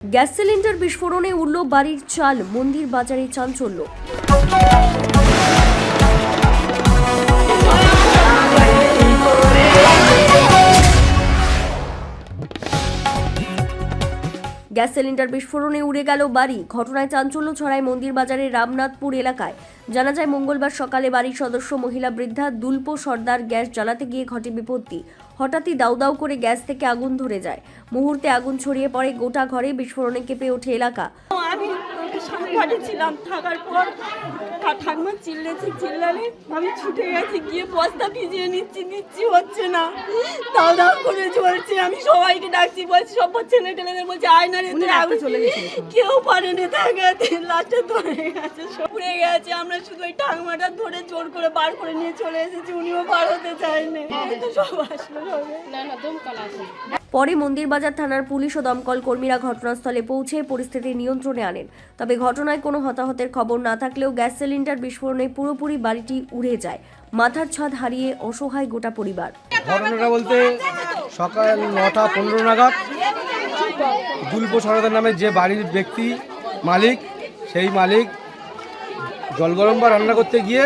Gas cylinder বিস্ফোরণে উড়ল বাড়ির চাল মন্দির বাজারে চাঞ্চল্য। গ্যাস সিলিন্ডার বিস্ফোরণে উড়ে গেল বাড়ি। ঘটনায় চাঞ্চল্য ছড়ায় মন্দির বাজারের রামনাথপুর এলাকায়। জানা যায়, মঙ্গলবার সকালে বাড়ির সদস্য মহিলা বৃদ্ধা দুল্প সর্দার গ্যাস জ্বালাতে গিয়ে ঘটে বিপত্তি। হঠাৎই দাউ দাউ করে গ্যাস থেকে আগুন ধরে যায়। মুহূর্তে আগুন ছড়িয়ে পড়ে গোটা ঘরে, বিস্ফোরণে কেঁপে ওঠে এলাকা। ঘাটে ছিলাম থাকার পর ঠাকুমা চিল্লেছে চিল্লালে আমি ছুটে গেছি গিয়ে বস্তা ভিজিয়ে নিচ্ছি নিচ্ছি হচ্ছে না। দাও দাও করে চলছে আমি সবাইকে ডাকছি বলছি সব ছেলে টেলেদের বলছে আয়না রে চলে গেছে কেউ পারেনি থাকে লাস্টে ধরে গেছে পুড়ে গেছে আমরা শুধু ওই ঠাকুমাটা ধরে জোর করে বার করে নিয়ে চলে এসেছি উনিও বার হতে চায়নি। এই তো সব আসলো সবে। পরে মন্দিরবাজার থানার পুলিশ ও দমকল কর্মীরা ঘটনাস্থলে পৌঁছে পরিস্থিতি নিয়ন্ত্রণে আনেন। তবে ঘটনায় কোনো হতাহতের খবর না থাকলেও গ্যাস সিলিন্ডার বিস্ফোরণে পুরোপুরি বাড়িটি উড়ে যায়। মাথার ছাদ হারিয়ে অসহায় গোটা পরিবার। ঘটনাটা বলতে সকাল নটা পনেরো নাগাদ দুলপ সরদার নামে যে বাড়ির ব্যক্তি মালিক, সেই মালিক জল গরম বা রান্না করতে গিয়ে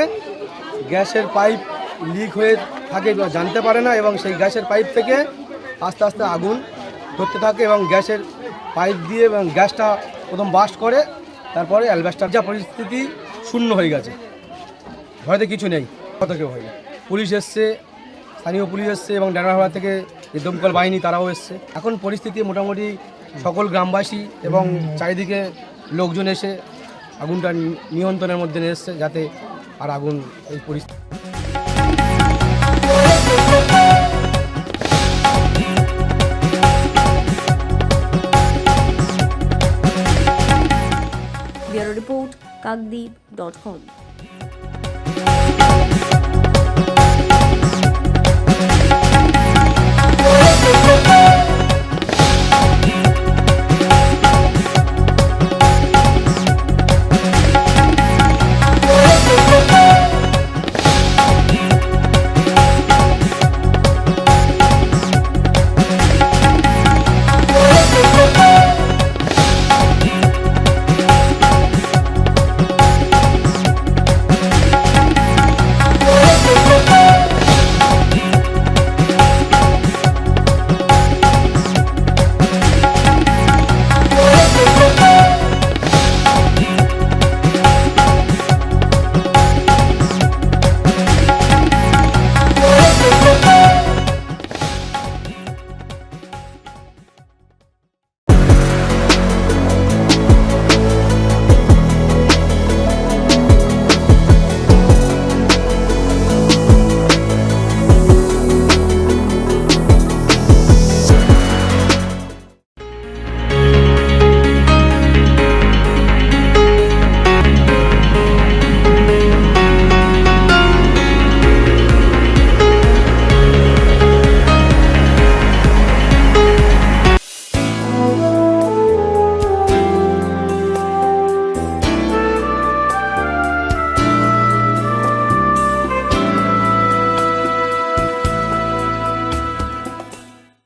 গ্যাসের পাইপ লিক হয়ে থাকে জানতে পারে না এবং সেই গ্যাসের পাইপ থেকে আস্তে আস্তে আগুন ধরতে থাকে এবং গ্যাসের পাইপ দিয়ে এবং গ্যাসটা প্রথম বাস্ট করে, তারপরে অ্যালবাস্টার যা পরিস্থিতি শূন্য হয়ে গেছে। ঘরেতে কিছু নেই কত কেউ হয়নি। পুলিশ এসছে, স্থানীয় পুলিশ এসছে এবং ডানাহাওড়া থেকে যে দমকল বাহিনী, তারাও এসছে। এখন পরিস্থিতি মোটামুটি সকল গ্রামবাসী এবং চারিদিকে লোকজন এসে আগুনটা নিয়ন্ত্রণের মধ্যে এসছে যাতে আর আগুন এই পরিস্থিতি কাকদ্বীপ ডট কম।